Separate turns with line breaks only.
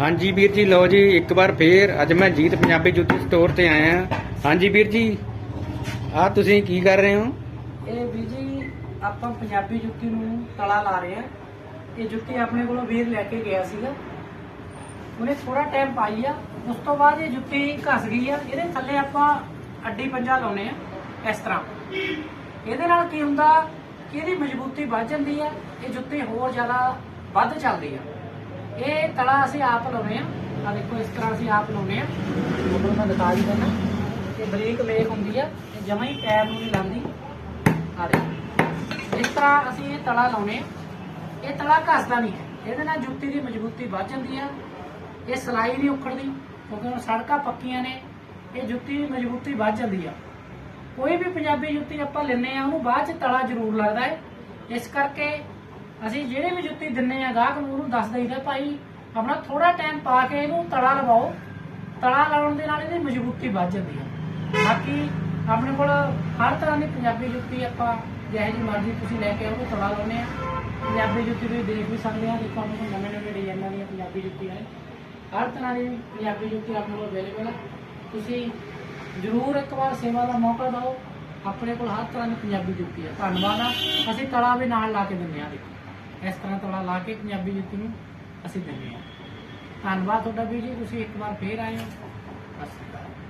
ਹਾਂਜੀ ਵੀਰ ਜੀ, ਲਓ ਜੀ, ਇੱਕ ਵਾਰ ਫੇਰ ਅੱਜ ਮੈਂ ਜੀਤ ਪੰਜਾਬੀ ਜੁੱਤੀ ਸਟੋਰ ਤੇ ਆਇਆ ਹਾਂ। ਹਾਂਜੀ ਵੀਰ ਜੀ, ਆ ਤੁਸੀਂ ਕੀ ਕਰ ਰਹੇ ਹੋ?
ਇਹ ਵੀ ਜੀ, ਆਪਾਂ ਪੰਜਾਬੀ ਜੁੱਤੀ ਨੂੰ ਤਲਾ ਲਾ ਰਹੇ ਆ ਇਹ ਜੁੱਤੀ ਆਪਣੇ ਕੋਲੋਂ ਵੀਰ ਲੈ ਕੇ ਗਿਆ ਸੀਗਾ। ਉਹਨੇ ਥੋੜਾ ਟਾਈਮ ਪਾਈ ਆ। ਉਸ ਤੋਂ ਬਾਅਦ ਇਹ ਜੁੱਤੀ ਘਸ ਗਈ ਆ। ਇਹਦੇ ਥੱਲੇ ਆਪਾਂ ਅੱਡੀ ਪੰਜਾ ਲਾਉਨੇ ਆ, ਇਸ ਤਰ੍ਹਾਂ। ਇਹਦੇ ਨਾਲ ਕੀ ਹੁੰਦਾ ਕਿ ਇਹਦੀ ਮਜ਼ਬੂਤੀ ਵੱਧ ਜਾਂਦੀ ਆ, ਇਹ ਜੁੱਤੀ ਹੋਰ ਜ਼ਿਆਦਾ ਵੱਧ ਚੱਲਦੀ ਆ। ਇਹ ਤਲਾ ਅਸੀਂ ਆਪ ਲਾਉਨੇ ਆ ਆ ਦੇਖੋ, ਇਸ ਤਰ੍ਹਾਂ ਅਸੀਂ ਆਪ ਲਾਉਨੇ ਆ ਤੁਹਾਨੂੰ ਮੈਂ ਦਿਖਾ ਹੀ ਦਿੰਦਾ। ਇਹ ਬਰੀਕ ਮੇਖ ਹੁੰਦੀ ਆ। ਇਹ ਜਮਾਂ ਹੀ ਪੈਰ ਨੂੰ ਨਹੀਂ ਲਾਉਂਦੀ। ਆ ਦੇਖੋ। ਇਸ ਤਰ੍ਹਾਂ ਅਸੀਂ ਇਹ ਤਲਾ ਲਾਉਨੇ ਆ ਇਹ ਤਲਾ ਘਸਦਾ ਨਹੀਂ। ਹੈ ਇਹਦੇ ਨਾਲ ਜੁੱਤੀ ਦੀ ਮਜ਼ਬੂਤੀ ਵੱਧ ਜਾਂਦੀ ਆ। ਇਹ ਸਲਾਈ ਨਹੀਂ ਉਖੜਦੀ, ਕਿਉਂਕਿ ਹੁਣ ਸੜਕਾਂ ਪੱਕੀਆਂ ਨੇ। ਇਹ ਜੁੱਤੀ ਦੀ ਮਜ਼ਬੂਤੀ ਵੱਧ ਜਾਂਦੀ ਆ। ਕੋਈ ਵੀ ਪੰਜਾਬੀ ਜੁੱਤੀ ਆਪਾਂ ਲੈਨੇ ਆ ਉਹਨੂੰ ਬਾਅਦ ਚ ਤਲਾ ਜ਼ਰੂਰ ਲੱਗਦਾ ਹੈ। ਇਸ ਕਰਕੇ ਅਸੀਂ ਜਿਹੜੇ ਵੀ ਜੁੱਤੀ ਦਿੰਨੇ ਆ, ਗਾਹਕ ਨੂੰ ਉਹਨੂੰ ਦੱਸ ਦਈਦਾ, ਭਾਈ, ਆਪਣਾ ਥੋੜਾ ਟਾਈਮ ਪਾ ਕੇ ਇਹਨੂੰ ਤੜਾ ਲਵਾਓ। ਤੜਾ ਲਾਉਣ ਦੇ ਨਾਲ ਇਹਦੀ ਮਜ਼ਬੂਤੀ ਵੱਧ ਜਾਂਦੀ ਆ। ਬਾਕੀ ਆਪਣੇ ਕੋਲ ਹਰ ਤਰ੍ਹਾਂ ਦੀ ਪੰਜਾਬੀ ਜੁੱਤੀ ਆਪਾਂ ਜਿਹੇ ਜੀ ਮਰਜ਼ੀ ਤੁਸੀਂ ਲੈ ਕੇ ਆਓ, ਉਹ ਤਲਾ ਲਾਉਨੇ ਆ। ਪੰਜਾਬੀ ਜੁੱਤੀ ਤੁਸੀਂ ਦੇਖ ਵੀ ਸਕਦੇ ਆ, ਦੇਖੋ ਆਪਣੇ ਕੋਲ ਨਵੇਂ ਨਵੇਂ ਡਿਜ਼ਾਈਨਾਂ ਦੀਆਂ ਪੰਜਾਬੀ ਜੁੱਤੀਆਂ ਨੇ। ਹਰ ਤਰ੍ਹਾਂ ਦੀ ਪੰਜਾਬੀ ਜੁੱਤੀ ਆਪਣੇ ਕੋਲ ਅਵੇਲੇਬਲ ਹੈ ਤੁਸੀਂ ਜ਼ਰੂਰ ਇੱਕ ਵਾਰ ਸੇਵਾ ਦਾ ਮੌਕਾ ਦਿਓ। ਆਪਣੇ ਕੋਲ ਹਰ ਤਰ੍ਹਾਂ ਦੀ ਪੰਜਾਬੀ ਜੁੱਤੀ ਹੈ ਧੰਨਵਾਦ ਆ। ਅਸੀਂ ਤਲਾ ਵੀ ਨਾਲ ਲਾ ਕੇ ਦਿੰਦੇ ਆ, ਦੇਖੋ। ਇਸ ਤਰ੍ਹਾਂ ਤਲਾ ਲਾ ਕੇ ਪੰਜਾਬੀ ਜੁੱਤੀ ਨੂੰ ਅਸੀਂ ਦਿੰਦੇ ਹਾਂ। ਧੰਨਵਾਦ ਤੁਹਾਡਾ ਵੀਰ ਜੀ, ਤੁਸੀਂ ਇੱਕ ਵਾਰ ਫੇਰ ਆਏ ਹੋ। ਸਤਿ ਸ਼੍ਰੀ ਅਕਾਲ।